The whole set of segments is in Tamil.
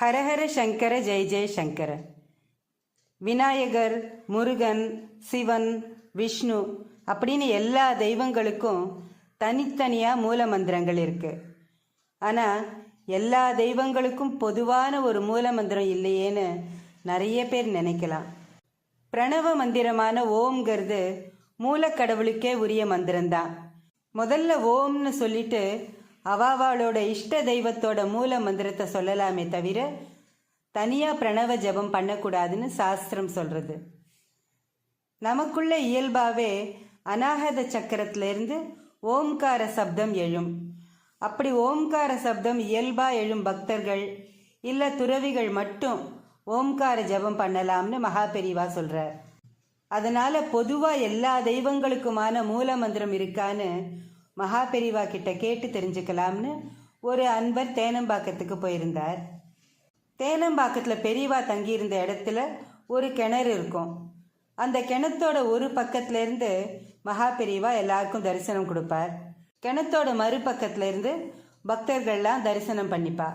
ஹரஹர சங்கர ஜெய் ஜெய் சங்கர. விநாயகர் முருகன் சிவன் விஷ்ணு அப்படின்னு எல்லா தெய்வங்களுக்கும் தனித்தனியாக மூல மந்திரங்கள் இருக்கு. ஆனால் எல்லா தெய்வங்களுக்கும் பொதுவான ஒரு மூல மந்திரம் இல்லையேன்னு நிறைய பேர் நினைக்கலாம். பிரணவ மந்திரமான ஓம்ங்கிறது மூலக்கடவுளுக்கே உரிய மந்திரம்தான். முதல்ல ஓம்னு சொல்லிட்டு அவாவாளோட இஷ்ட தெய்வத்தோட மூல மந்திரத்தை சொல்லலாமே தவிர தனியாக பிரணவ ஜெபம் பண்ணக்கூடாதுன்னு சாஸ்திரம் சொல்கிறது நமக்குள்ள இயல்பாவே அநாகத சக்கரத்திலிருந்து ஓம்கார சப்தம் எழும். அப்படி ஓம்கார சப்தம் இயல்பா எழும் பக்தர்கள் இல்ல துறவிகள் மட்டும் ஓம்கார ஜெபம் பண்ணலாம்னு மகாபெரிவா சொல்றார். அதனால பொதுவா எல்லா தெய்வங்களுக்குமான மூல மந்திரம் இருக்கான்னு மகாபெரிவா கிட்ட கேட்டு தெரிஞ்சுக்கலாம்னு ஒரு அன்பர் தேனம்பாக்கத்துக்கு போயிருந்தார். தேனம்பாக்கத்தில் பெரியவா தங்கியிருந்த இடத்துல ஒரு கிணறு இருக்கும். அந்த கிணத்தோட ஒரு பக்கத்துலேருந்து மகா பெரியவா எல்லாருக்கும் தரிசனம் கொடுப்பார். கிணத்தோட மறுபக்கத்துலேருந்து பக்தர்கள்லாம் தரிசனம் பண்ணிப்பா.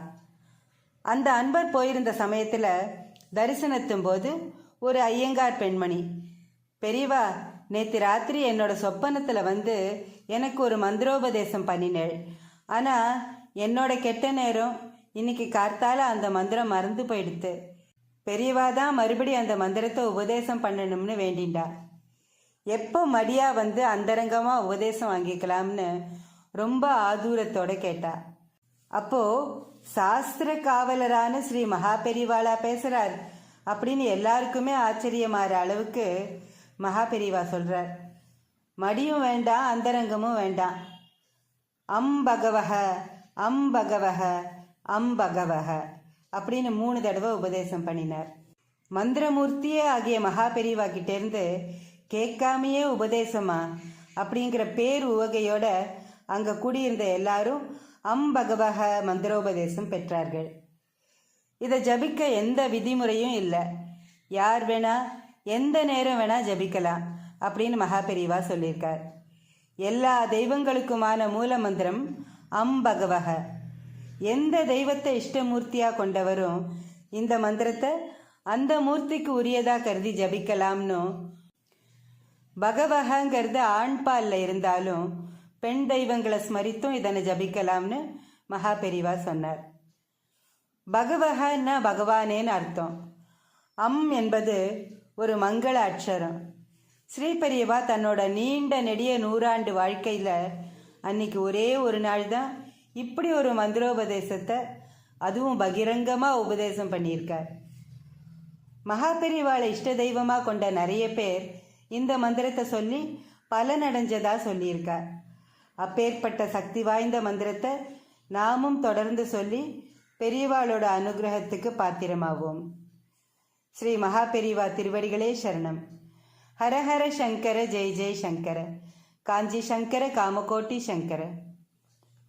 அந்த அன்பர் போயிருந்த சமயத்தில் தரிசனத்தும் போது ஒரு ஐயங்கார் பெண்மணி பெரியவா நேற்று ராத்திரி என்னோட சொப்பனத்தில் வந்து எனக்கு ஒரு மந்திரோபதேசம் பண்ணினேள். ஆனால் என்னோட கெட்ட நேரம் இன்னைக்கு கார்த்தால அந்த மந்திரம் மறந்து போயிடுத்து. பெரியவா தான் மறுபடியும் அந்த மந்திரத்தை உபதேசம் பண்ணணும்னு வேண்டிண்டா. எப்போ மடியா வந்து அந்தரங்கமாக உபதேசம் வாங்கிக்கலாம்னு ரொம்ப ஆதூரத்தோட கேட்டா. அப்போ சாஸ்திர காவலரான ஸ்ரீ மகா பெரிவாளா பேசுறார். அப்படின்னு எல்லாருக்குமே ஆச்சரியமாற அளவுக்கு மகாபெரிவா சொல்கிறார் மடியும் வேண்டாம் அந்தரங்கமும் வேண்டாம் அம்பகவக அம்பகவக அம்பகவக அப்படின்னு மூணு தடவை உபதேசம் பண்ணினார். மந்திரமூர்த்தியே ஆகிய மகாபெரிவா கிட்டேருந்து கேட்காமையே உபதேசமா? அப்படிங்கிற பேர் உவகையோட அங்கே கூடியிருந்த எல்லாரும் அம்பகவக மந்திரோபதேசம் பெற்றார்கள். இதை ஜபிக்க எந்த விதிமுறையும் இல்லை. யார் வேணா எந்த நேரம் வேணா ஜபிக்கலாம் அப்படின்னு மகாபெரிவா சொல்லியிருக்கார். எல்லா தெய்வங்களுக்குமான மூல மந்திரம் அம் பகவக எந்த தெய்வத்தை இஷ்டமூர்த்தியாக கொண்டவரும் இந்த மந்திரத்தை அந்த மூர்த்திக்கு உரியதாக கருதி ஜபிக்கலாம்னு பகவகங்கிறது ஆண்பாலில் இருந்தாலும் பெண் தெய்வங்களை ஸ்மரித்தும் இதனை ஜபிக்கலாம்னு மகா பெரிவா சொன்னார். பகவகன்னா பகவானேன்னு அர்த்தம். அம் என்பது ஒரு மங்கள அட்சரம் ஸ்ரீபெரியவா தன்னோட நீண்ட நெடிய நூறாண்டு வாழ்க்கையில் அன்னைக்கு ஒரே ஒரு நாள் தான் இப்படி ஒரு மந்திரோபதேசத்தை அதுவும் பகிரங்கமாக உபதேசம் பண்ணியிருக்கார். மகாபெரிவாளை இஷ்ட தெய்வமாக கொண்ட நிறைய பேர் இந்த மந்திரத்தை சொல்லி பலனடைஞ்சதாக சொல்லியிருக்கார். அப்பேற்பட்ட சக்தி வாய்ந்த மந்திரத்தை நாமும் தொடர்ந்து சொல்லி பெரியவாளோட அனுகிரகத்துக்கு பாத்திரமாவோம். ஸ்ரீ மகாபெரிவா திருவடிகளே சரணம். ஹரஹர சங்கர ஜெய் ஜெய் சங்கர. காஞ்சி சங்கர காமகோட்டி சங்கர.